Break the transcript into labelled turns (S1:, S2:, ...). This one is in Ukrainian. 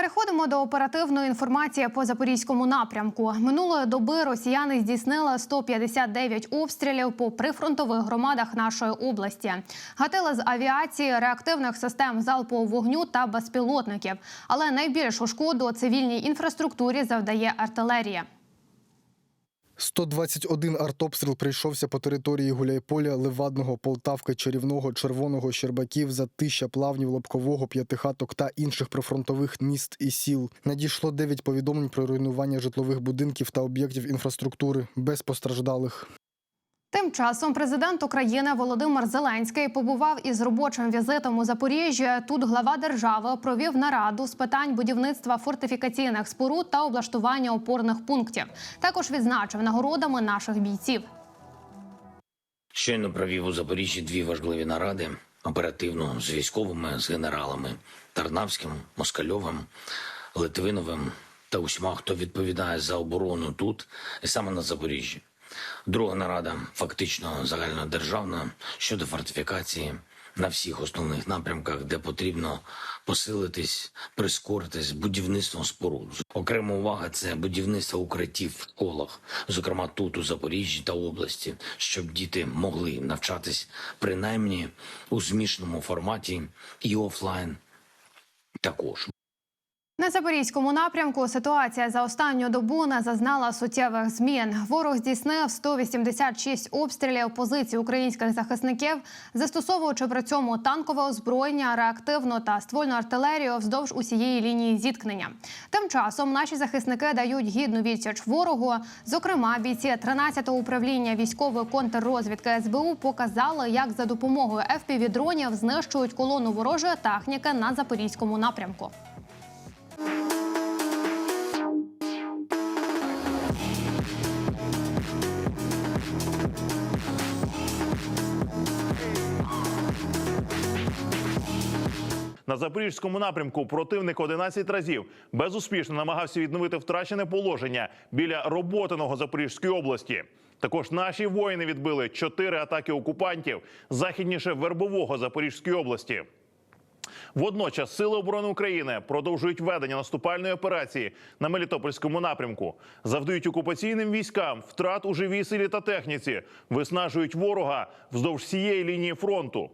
S1: Переходимо до оперативної інформації по запорізькому напрямку. Минулої доби росіяни здійснили 159 обстрілів по прифронтових громадах нашої області. Гатили з авіації, реактивних систем залпового вогню та безпілотників. Але найбільшу шкоду цивільній інфраструктурі завдає артилерія.
S2: 121 артобстріл прийшовся по території Гуляйполя, Левадного, Полтавки, Чарівного, Червоного, Щербаків, Затища, Плавнів, Лобкового, П'ятихаток та інших прифронтових міст і сіл. Надійшло 9 повідомлень про руйнування житлових будинків та об'єктів інфраструктури без постраждалих.
S1: Тим часом президент України Володимир Зеленський побував із робочим візитом у Запоріжжі. Тут глава держави провів нараду з питань будівництва фортифікаційних споруд та облаштування опорних пунктів. Також відзначив нагородами наших бійців.
S3: Щойно провів у Запоріжжі дві важливі наради оперативну з військовими, з генералами Тарнавським, Москальовим, Литвиновим та усіма, хто відповідає за оборону тут і саме на Запоріжжі. Друга нарада фактично загальнодержавна щодо фортифікації на всіх основних напрямках, де потрібно посилитись, прискоритись будівництвом споруд. Окрема увага це будівництво укриттів в школах, зокрема тут у Запоріжжі та області, щоб діти могли навчатись принаймні у змішаному форматі і офлайн також.
S1: На запорізькому напрямку ситуація за останню добу не зазнала суттєвих змін. Ворог здійснив 186 обстрілів позицій українських захисників, застосовуючи при цьому танкове озброєння, реактивну та ствольну артилерію вздовж усієї лінії зіткнення. Тим часом наші захисники дають гідну відсіч ворогу. Зокрема, бійці 13-го управління військової контррозвідки СБУ показали, як за допомогою FPV-дронів знищують колону ворожої техніки на запорізькому напрямку.
S4: На запорізькому напрямку противник 11 разів безуспішно намагався відновити втрачене положення біля роботиного Запорізької області. Також наші воїни відбили чотири атаки окупантів західніше Вербового Запорізької області. Водночас Сили оборони України продовжують ведення наступальної операції на Мелітопольському напрямку, завдають окупаційним військам втрат у живій силі та техніці, виснажують ворога вздовж всієї лінії фронту.